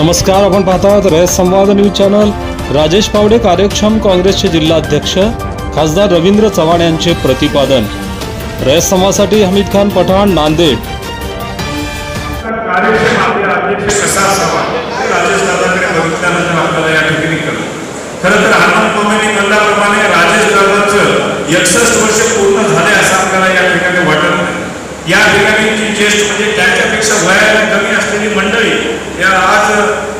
नमस्कार आपण पाहत आहात रयत संवाद न्यूज चॅनल. राजेश पावडे कार्यक्षम काँग्रेसचे जिल्हाध्यक्ष खासदार रवींद्र चव्हाण यांचे प्रतिपादन. रयत संवादसाठी हमीद खान पठाण नांदेड. या ठिकाणी खरं तर म्हणल्याप्रमाणे राजेश एकसष्ट वर्ष पूर्ण झाले आपल्याला या ठिकाणी वाटत या ठिकाणी ज्येष्ठ म्हणजे त्यांच्यापेक्षा वयाने कमी असलेली मंडळी या आज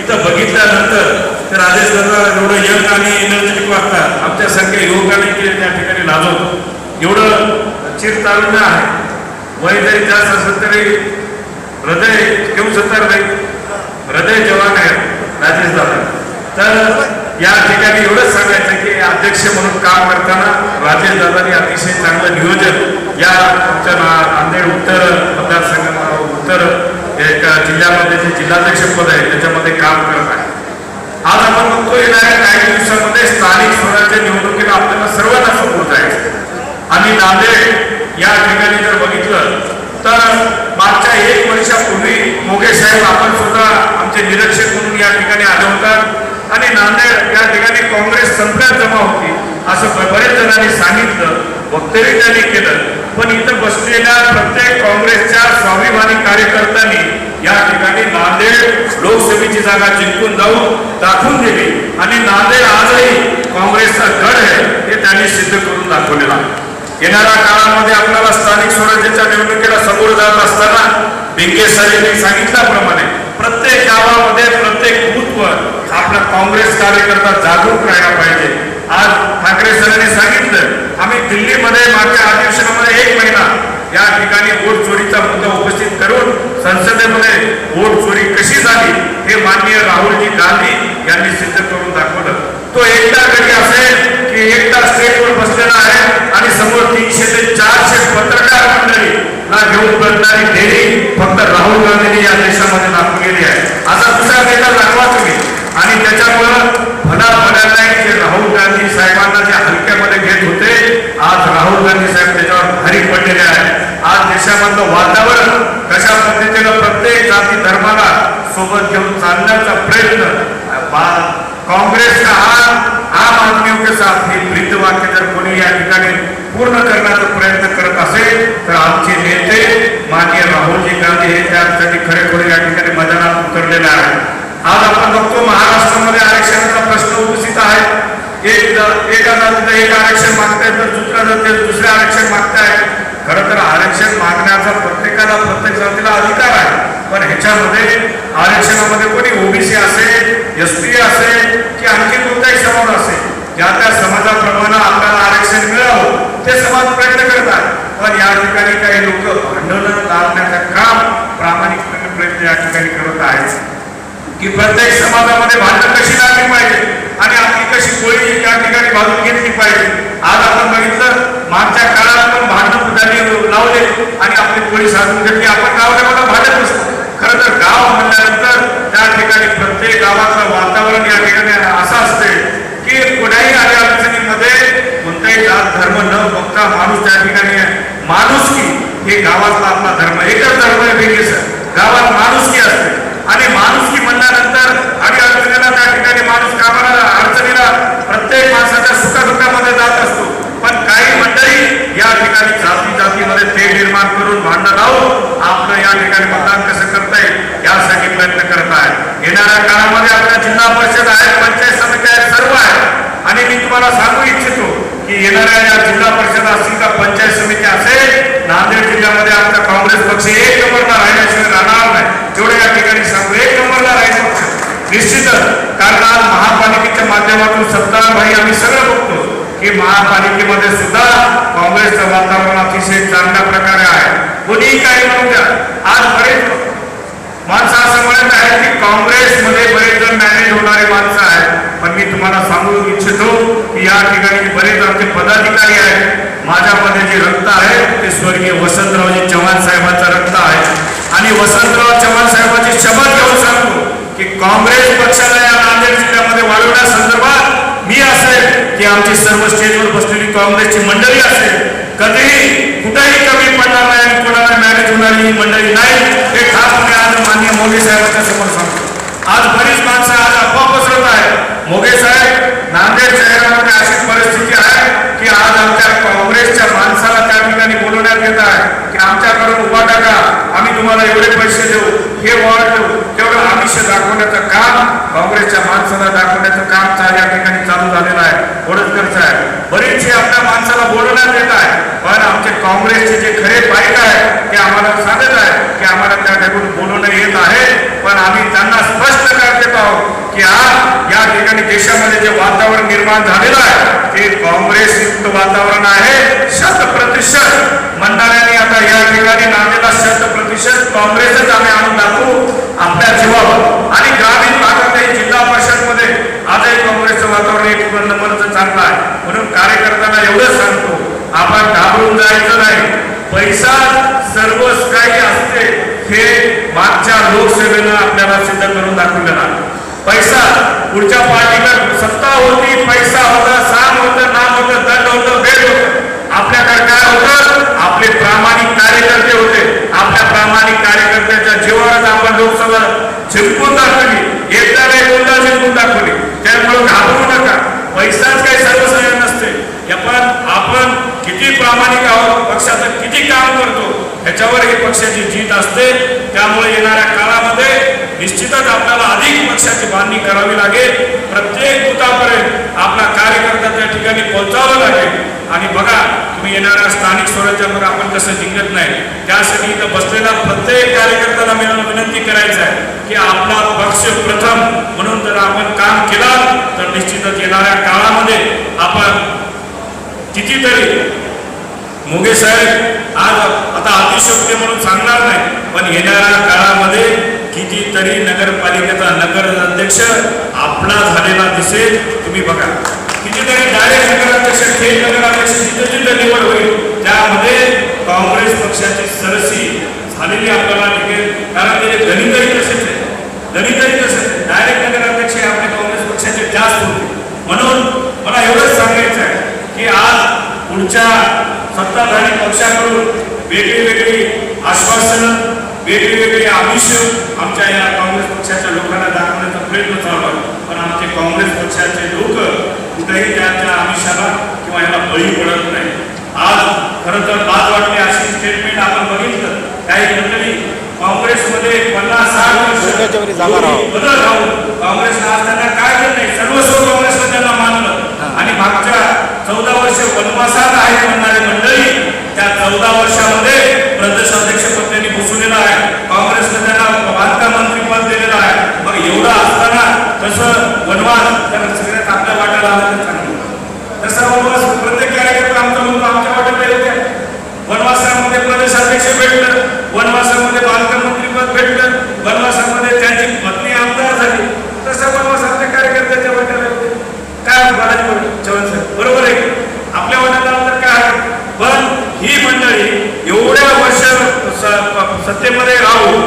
इथं बघितल्यानंतर ते राजेश दादा एवढं यंग आणि एनर्जेटिक वागतात. आमच्यासारख्या युवकांनी ते त्या ठिकाणी लाजवतो एवढं चिर चिरतारुण्य आहे. वय जरी जास्त असेल तरी हृदय घेऊ शकणार नाही हृदय जवान आहे राजेश दादा. तर या ठिकाणी एवढंच सांगायचं की अध्यक्ष म्हणून काम करताना राजेश दादांनी अतिशय चांगलं नियोजन या आमच्या नांदेड उत्तर मतदारसंघ उत्तर एक जिल्ह्यामध्ये जे जिल्हाध्यक्ष पद आहे त्याच्यामध्ये काम करत आहे. आज आपण म्हणतो येणाऱ्या काही दिवसांमध्ये स्थानिक स्वराज्य निवडणुकीला आपल्याला सर्वांना समोर जायचं आणि नांदेड या ठिकाणी जर बघितलं तर मागच्या एक वर्षापूर्वी मोगे साहेब आपण सुद्धा आमचे निरीक्षक म्हणून या ठिकाणी आले होतात आणि नांदेड या ठिकाणी काँग्रेस संपल्यात जमा होती. असं बरेच जणांनी सांगितलं. वक्तव्य त्यांनी केलं. पण इथं बसलेल्या प्रत्येक काँग्रेसच्या स्वाभिमानी कार्यकर्त्यांनी या ठिकाणी नांदेड लोकसभेची जागा जिंकून जाऊन दाखवून दिली. आणि नांदेड आजही काँग्रेसचा गड आहे हे त्यांनी सिद्ध करून दाखवलेला येणाऱ्या काळामध्ये आपल्याला स्थानिक स्वराज्याच्या निवडणुकीला समोर जात असताना बिंगे साहेबांनी सांगितल्याप्रमाणे प्रत्येक गावामध्ये प्रत्येक बूथवर आपला काँग्रेस कार्यकर्ता जागरूक राहायला पाहिजे. आज ठाकरे सरांनी सांगितलं आम्ही दिल्लीमध्ये मागच्या अधिवेशनामध्ये एक महिना या ठिकाणी वोट चोरीचा मुद्दा उपस्थित करून संसदेमध्ये वोट चोरी कशी झाली हे माननीय राहुलजी गांधी यांनी सिद्ध करून दाखवलं. तो एकदा कधी असेल की एकदा स्टेजवर बसलेला आहे आणि समोर तीनशे ते चारशे पत्रकार मंडळी ना घेऊन करणारी फक्त राहुल गांधींनी या देशामध्ये दाखवलेली आहे. असा दुसरा नेता दाखवा तुम्ही. आणि त्याच्यामुळं भला भला जे राहुल गांधी साहेबांना जे हलक्यामध्ये घेत होते आज राहुल गांधी साहेब त्याच्यावर भारी पडलेले आहे आज देशामधलं वातावरण कशा पद्धतीनं प्रत्येक जाती धर्माला सोबत घेऊन चालण्याचा प्रयत्न बा- काँग्रेस का हात आम आदमियों के साथ हे ब्रीद वाक्य जर कोणी या ठिकाणी पूर्ण करण्याचा प्रयत्न करत असेल तर आमचे नेते माननीय राहुलजी गांधी हे त्यासाठी खरेखुरे या ठिकाणी मैदानात उतरलेले आहेत. आज आपण बघतो महाराष्ट्रामध्ये आरक्षणाचा प्रश्न उपस्थित आहे. एक एका जातीचं एक आरक्षण मागताय तर दुसऱ्या जातीचं दुसरे आरक्षण मागताय खरं तर आरक्षण मागण्याचा प्रत्येकाला प्रत्येक जातीला अधिकार आहे. पण ह्याच्यामध्ये आरक्षणामध्ये कोणी ओबीसी असेल एस टी असेल की आणखी कोणताही समाज असेल ज्या त्या समाजाप्रमाणे आपल्याला आरक्षण मिळावं ते समाज प्रयत्न करत आहे. पण या ठिकाणी काही लोक भांडवलं लावण्याचं काम प्रामाणिकपणे प्रयत्न या ठिकाणी करत आहेत. की प्रत्येक समाजामध्ये भांडण कशी लागली पाहिजे? आणि आपली कशी कोळी त्या ठिकाणी भाजून घेतली पाहिजे? आज आपण बघितलं मागच्या काळात पण भांडण त्यांनी लावले आणि आपली कोळी साधून घेतली. आपण गावाला भांडत असतो. खरं तर गाव म्हणल्यानंतर त्या ठिकाणी प्रत्येक गावाचं वातावरण या ठिकाणी असं असते की कुठ्याही आल्या अडचणीमध्ये कोणताही जात धर्म न बघता माणूस त्या ठिकाणी माणूस की हे गावातला आपला धर्म एकच धर्म आहे वेगळे सर गावात माणुसकी असते आणि माणुसकी म्हणल्यानंतर आणि अडचणीला त्या ठिकाणी माणूस कामाला अडचणीला प्रत्येक माणसाच्या सुखदुःखामध्ये जात असतो पण काही मंडळी या ठिकाणी जाती जातीमध्ये ते निर्माण करून भांडण लावून आपलं या ठिकाणी मतदान कसं करता येईल यासाठी प्रयत्न करत आहे येणाऱ्या काळामध्ये आपल्या जिल्हा परिषद आहेत पंचायत समिती आहेत सर्व आहेत आणि मी तुम्हाला सांगू इच्छितो की येणाऱ्या या जिल्हा परिषद असतील का पंचायत समिती असेल नांदेड जिल्ह्यामध्ये आमचा काँग्रेस पक्ष एक नंबरला राहिल्याशिवाय राहणार नाही तेवढं या ठिकाणी सांगू एक नंबरला राहील पक्ष निश्चितच कारण आज महापालिकेच्या भाई आम्ही सगळं बघतो. की महापालिकेमध्ये सुद्धा काँग्रेसचं वातावरण अतिशय चांगल्या प्रकारे आहे. कोणीही काही म्हणून द्या. आज बरेच माणसं असं म्हणत आहेत की काँग्रेसमध्ये बरेच जण मॅनेज होणारे माणसं आहेत. पण मी तुम्हाला सांगू इच्छितो की या ठिकाणी बरेच आमचे पदाधिकारी आहेत. माझ्यामध्ये जे रक्त आहे ते स्वर्गीय वसंतरावजी चव्हाण साहेबांचं रक्त आहे. आणि वसंतराव चव्हाण साहेबांची शपथ घेऊन सांगतो की काँग्रेस पक्षाला या नांदेड जिल्ह्यामध्ये वाढवण्यासंदर्भात सर्व स्टेजवर बसलेली काँग्रेसची मंडळी असेल, कधीही, कुठेही कमी पडणार नाही आणि कोणाला मॅनेज होणारी ही मंडळी नाही, हे ठामपणे आज माननीय मोदी साहेबांच्या समोर सांगतो. आज बरीच माणसं आज अफवा पसरत आहे मोगे साहेब, नांदेड शहरामध्ये अशी परिस्थिती आहे की आज आमच्या काँग्रेसच्या माणसाला त्या ठिकाणी बोलवण्यात येत आहे की आमच्याकडून उभा टाका पैसे देऊ. हे वॉर्ड तेवढं आमिष दाखवण्याचं काम काँग्रेसच्या माणसाला दाखवण्याचं काम या ठिकाणी चालू झालेलं आहे. ओढतकर आहे. बरेचसे आपल्या माणसाला बोलवण्यात येत आहे. पण आमचे काँग्रेसचे जे खरे पाईक आहे ते आम्हाला सांगत आहे की आम्हाला त्या ठिकाणी बोलवणं येत आहे. पण आम्ही त्यांना स्पष्ट कर देत आहोत की आज या ठिकाणी देशामध्ये जे वातावरण निर्माण झालेलं आहे ते काँग्रेस युक्त वातावरण आहे. शत प्रतिशत मंडळाने आता या ठिकाणी नांदेला शत प्रतिशत काँग्रेसच आम्ही आणून दाखवू जीवावर आणि ग्रामीण भागातही जिल्हा परिषदमध्ये आजही काँग्रेसचं वातावरण एक नंबरचं चांगलं आहे. म्हणून कार्यकर्त्यांना एवढंच सांगतो आपण घाबरून जायचं नाही. पैसा सर्वच काही असते हे मागच्या लोकसेवेनं आपल्याला सिद्ध करून दाखवलेलं पैसा पुढच्या पार्टीला सत्ता होती पैसा होता साम होतं नाम होतं दंड होतं वेळ होतं. आपल्याकडे काय होतं? आपले प्रामाणिक कार्यकर्ते होते आपल्या प्रामाणिक कार्यकर्त्याच्या जीवावरच आपण लोकसभा जिंकून दाखवली एकदा नाही दोनदा जिंकून दाखवली त्यामुळे घाबरू नका पैसाच काही सर्वसाधारण नसते हे पण आपण किती प्रामाणिक आहोत पक्षाचं किती काम करतो ह्याच्यावर ही पक्षाची जीत असते त्यामुळे येणाऱ्या काळामध्ये निश्चितच आपल्याला अधिक पक्षाची बांधणी करावी लागेल प्रत्येक बुथापर्यंत आपला कार्यकर्ता त्या ठिकाणी पोहोचावं लागेल आणि बघा तुम्ही येणाऱ्या स्थानिक स्वराज्यावर आपण कसं जिंकत नाही. त्यासाठी इथं बसलेला प्रत्येक कार्यकर्त्याला मी विनंती करायचं आहे की आपला पक्ष प्रथम म्हणून जर आपण काम केलं तर निश्चितच येणाऱ्या काळामध्ये आपण कितीतरी मोगे साहेब आज आता अतिशयोक्ती म्हणून सांगणार नाही पण येणाऱ्या काळामध्ये कितीतरी नगरपालिकेचा नगर अध्यक्ष आपला झालेला दिसेल. तुम्ही बघा. कितीतरी डायरेक्ट नगराध्यक्ष थेट नगराध्यक्ष जिथं जिथं निवड होईल त्यामध्ये काँग्रेस पक्षाची सरसी झालेली आपल्याला निघेल कारण ते गणितही तसेच आहे गणितही तसेच आहे डायरेक्ट नगराध्यक्ष हे आपल्या काँग्रेस पक्षाचे जास्त होते. म्हणून मला एवढंच सांगायचं आहे की आज पुढच्या सत्ताधारी पक्षाकडून वेगळी वेगळी आश्वासनं वेगळी वेगळी आमिष आमच्या या काँग्रेस पक्षाच्या लोकांना दाखवा. प्रयत्न चालू आहे पण आमचे काँग्रेस पक्षाचे लोक कुठेही त्यांच्या आमिषाला किंवा याला बळी पडत नाही. आज खरं तर लाज वाटते अशी स्टेटमेंट आपण बघितलं. काही मंडळी काँग्रेसमध्ये पन्नास साठ वर्ष बदल राहून काँग्रेसला आज त्यांना काय केलं नाही. सर्वस्व काँग्रेसला त्यांना मानलं. आणि मागच्या चौदा वर्ष वनवासात आहेत म्हणणारे मंडळी त्या चौदा वर्षामध्ये प्रदेश अध्यक्ष पद त्यांनी घोषवलेलं आहे काँग्रेसनं त्यांना बांधकाम मंत्री पद दिलेलं आहे मग एवढं असताना कसं वनवास तर सगळ्यात आपल्या वाट्याला आलं तर चांगलं तसा वनवास प्रत्येक कार्यकर्ता आमचा म्हणतो आमच्या वाट्याला येऊ द्या वनवासामध्ये प्रदेश अध्यक्ष भेटलं वनवासामध्ये बांधकाम मंत्री पद भेटलं वनवासामध्ये त्यांची पत्नी आमदार झाली तसं वनवास आपल्या कार्यकर्त्याच्या वाट्याला येऊ द्या. काय बालाजी बोलले, चव्हाण साहेब बरोबर आहे की? आपल्या वाट्याला तर काय आहे? पण ही मंडळी एवढ्या वर्ष स- प- सत्तेमध्ये राहून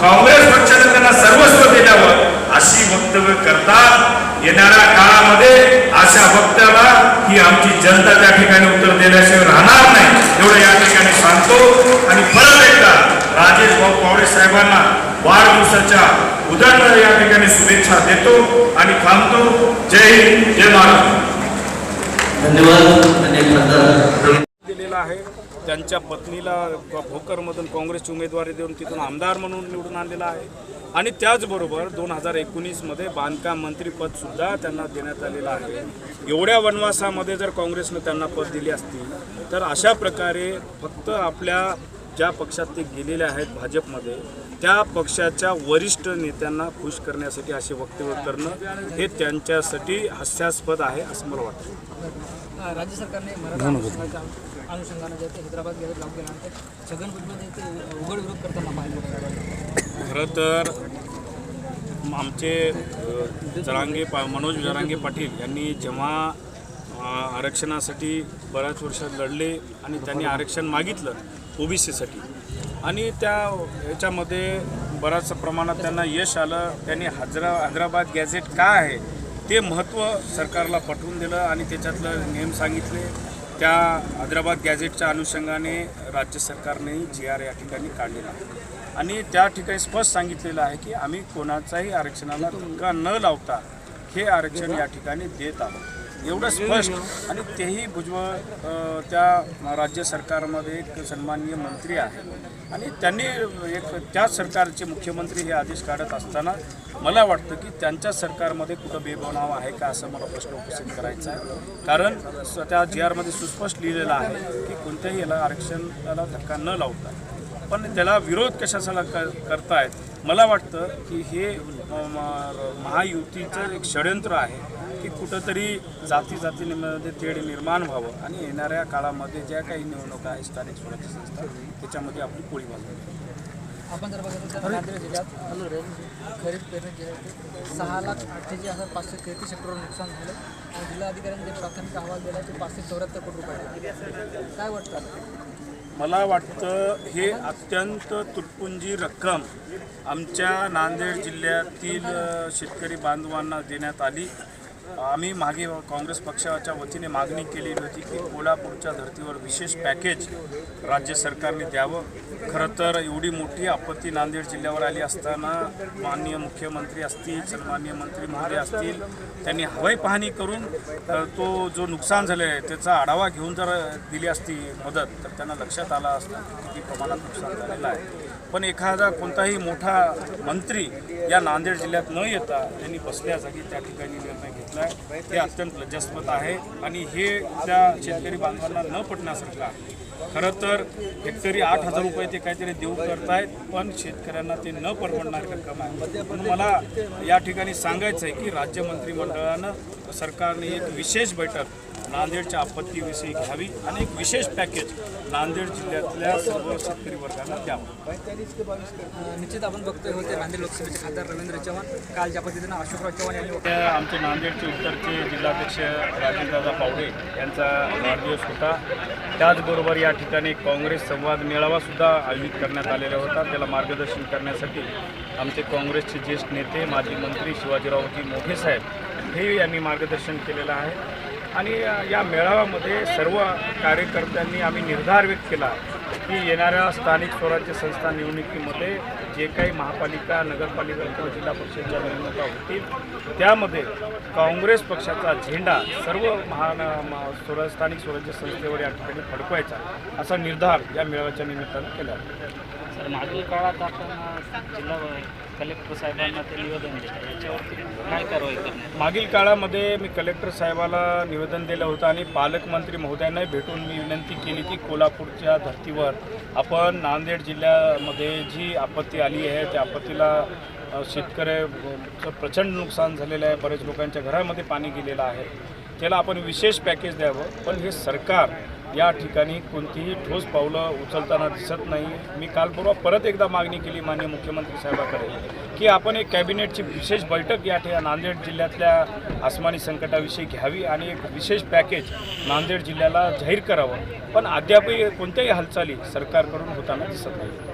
काँग्रेस पक्षाने त्यांना सर्वस्व दिल्यावर अशी वक्तव्य करतात येणाऱ्या काळामध्ये अशा वक्त्याला ही आमची जनता त्या ठिकाणी उत्तर देण्याशिवाय राहणार नाही एवढं या ठिकाणी सांगतो. आणि परत एकदा राजेश भाऊ पवार साहेबांना वाढदिवसाच्या उदंड या ठिकाणी शुभेच्छा देतो आणि थांबतो. जय हिंद जय महाराष्ट्र. धन्यवाद. दिलेला आहे. त्यांच्या पत्नीला भोकरमधून काँग्रेसची उमेदवारी देऊन तिथून आमदार म्हणून निवडून आणलेला आहे. आणि त्याचबरोबर दोन हजार एकोणीसमध्ये बांधकाम मंत्रीपदसुद्धा त्यांना देण्यात आलेलं आहे. एवढ्या वनवासामध्ये जर काँग्रेसनं त्यांना पद दिली असती तर अशा प्रकारे फक्त आपल्या ज्या पक्षात ते गेलेले आहेत भाजपमध्ये त्या पक्षाच्या वरिष्ठ नेत्यांना खुश करण्यासाठी असे वक्तव्य करणं हे त्यांच्यासाठी हास्यास्पद आहे असं मला वाटतं. राज्य सरकारने अनुषंगाने हैदराबाद लागू केल्यानंतर छगन भुजबळ हे उघड विरोध करताना पाहिलं खरं तर आमचे जरांगे पा मनोज जरांगे पाटील यांनी जेव्हा आरक्षणासाठी बऱ्याच वर्ष लढले आणि त्यांनी आरक्षण मागितलं ओबीसीसाठी आणि त्या ह्याच्यामध्ये बऱ्याच प्रमाणात त्यांना यश आलं. त्यांनी हजरा हैदराबाद गॅझेट काय आहे ते महत्त्व सरकारला पटवून दिलं आणि त्याच्यातलं नेम सांगितले. त्या हैदराबाद गॅझेटच्या अनुषंगाने राज्य सरकारनेही जी आर या ठिकाणी काढलेला आहे. आणि त्या ठिकाणी स्पष्ट सांगितलेलं आहे की आम्ही कोणाचाही आरक्षणाला धक्का न लावता हे आरक्षण या ठिकाणी देत आहोत. एवढं स्पष्ट आणि तेही भुजबळ त्या राज्य सरकारमध्ये एक सन्माननीय मंत्री आहे. आणि त्यांनी एक त्याच सरकारचे मुख्यमंत्री हे आदेश काढत असताना मला वाटतं की त्यांच्या सरकारमध्ये कुठं बेबनाव आहे का असं मला प्रश्न उपस्थित करायचा आहे. कारण स- त्या जी आरमध्ये सुस्पष्ट लिहिलेलं आहे की कोणत्याही याला आरक्षणाला धक्का न लावता. पण त्याला विरोध कशाला क करतायत? मला वाटतं की हे म- महायुतीचं एक षडयंत्र आहे. की कुठंतरी जाती जातीमध्ये तेढ निर्माण व्हावं आणि येणाऱ्या काळामध्ये ज्या काही निवडणुका आहेत स्थानिक स्वराज्य संस्था त्याच्यामध्ये आपली पोळी वाजवली आपण जर बघितलं तर नांदेड जिल्ह्यात खरीप पेरणी सहा लाख अठ्ठ्याऐंशी हजार पाचशे तेहतीस हेक्टरवर नुकसान झालं. आणि जिल्हाधिकाऱ्यांनी जे प्राथमिक अहवाल दिला ते पाचशे चौऱ्याहत्तर कोटी रुपये काय वाटतं? मला वाटतं हे अत्यंत तुटपुंजी रक्कम आमच्या नांदेड जिल्ह्यातील शेतकरी बांधवांना देण्यात आली. आम्ही मागे काँग्रेस पक्षाच्या वतीने मागणी केलेली होती की कोल्हापूरच्या धर्तीवर विशेष पॅकेज राज्य सरकारने द्यावं. खरं तर एवढी मोठी आपत्ती नांदेड जिल्ह्यावर आली असताना माननीय मुख्यमंत्री असतील सन्माननीय मंत्री महोदय असतील त्यांनी हवाई पाहणी करून तो जो नुकसान झालं आहे त्याचा आढावा घेऊन जर दिली असती मदत तर त्यांना लक्षात आला असतं की किती प्रमाणात नुकसान झालेलं आहे. पण एखादा कोणताही मोठा मंत्री या नांदेड जिल्ह्यात न येता त्यांनी बसल्या जागी त्या ठिकाणी निर्णय घेतला आहे. हे अत्यंत लज्जास्पद आहे आणि हे त्या शेतकरी बांधवांना न पटण्यासारखं आहे. खरं तर हेक्टरी आठ हजार रुपये ते काहीतरी देऊ करतायत पण शेतकऱ्यांना ते न परवडणारी रक्कम आहे. पण मला या ठिकाणी सांगायचं आहे की राज्य मंत्रिमंडळानं सरकारने एक विशेष बैठक नांदेडच्या आपत्तीविषयी घ्यावी. आणि एक विशेष पॅकेज नांदेड जिल्ह्यातल्या सर्व शेतकरी वर्गांना द्यावं. निश्चित आपण बघतोय होते नांदेड लोकसभेचे खासदार रवींद्र चव्हाण काल ज्या पद्धतीनं अशोकराव चव्हाण यांनी आमचे नांदेडचे उत्तरचे जिल्हाध्यक्ष राजेंद्रदादा पावडे यांचा वाढदिवस होता. त्याचबरोबर या ठिकाणी काँग्रेस संवाद मेळावा सुद्धा आयोजित करण्यात आलेला होता. त्याला मार्गदर्शन करण्यासाठी आमचे काँग्रेसचे ज्येष्ठ नेते माजी मंत्री शिवाजीरावजी मोठे साहेब हे यांनी मार्गदर्शन केलेलं आहे. आणि या मेळाव्यामध्ये सर्व कार्यकर्त्यांनी आम्ही निर्धार व्यक्त केला की येणाऱ्या स्थानिक स्वराज्य संस्था निवडणुकीमध्ये जे काही महापालिका नगरपालिका किंवा जिल्हा परिषदच्या निवडणुका होतील त्यामध्ये काँग्रेस पक्षाचा झेंडा सर्व महान म- स्थानिक स्वराज्य संस्थेवर या ठिकाणी फडकवायचा असा निर्धार या मेळाव्याच्या निमित्तानं केला. तर मागील काळात आपण जिल्हा कलेक्टर साहेबांना ते निवेदन दिलं. याच्यावरती काय कारवाई करणार मागील काळामध्ये मी कलेक्टर साहेबाला निवेदन दिलं होतं आणि पालकमंत्री महोदयांनाही भेटून मी विनंती केली की कोल्हापूरच्या धर्तीवर आपण नांदेड जिल्ह्यामध्ये जी आपत्ती आली आहे त्या आपत्तीला शेतकऱ्याचं प्रचंड नुकसान झालेलं आहे बरेच लोकांच्या घरामध्ये पाणी गेलेलं आहे त्याला आपण विशेष पॅकेज द्यावं. पण हे सरकार या ठिकाणी कोणतीही ठोस पावलं उचलताना दिसत नाही. मी काल परवा परत एकदा मागणी केली माननीय मुख्यमंत्री साहेबाकडे की आपण एक कॅबिनेटची विशेष बैठक या ठिकाणी नांदेड जिल्ह्यातल्या आसमानी संकटाविषयी घ्यावी आणि एक विशेष पॅकेज नांदेड जिल्ह्याला जाहीर करावं. पण अद्यापही कोणत्याही हालचाली सरकारकडून होताना दिसत नाही.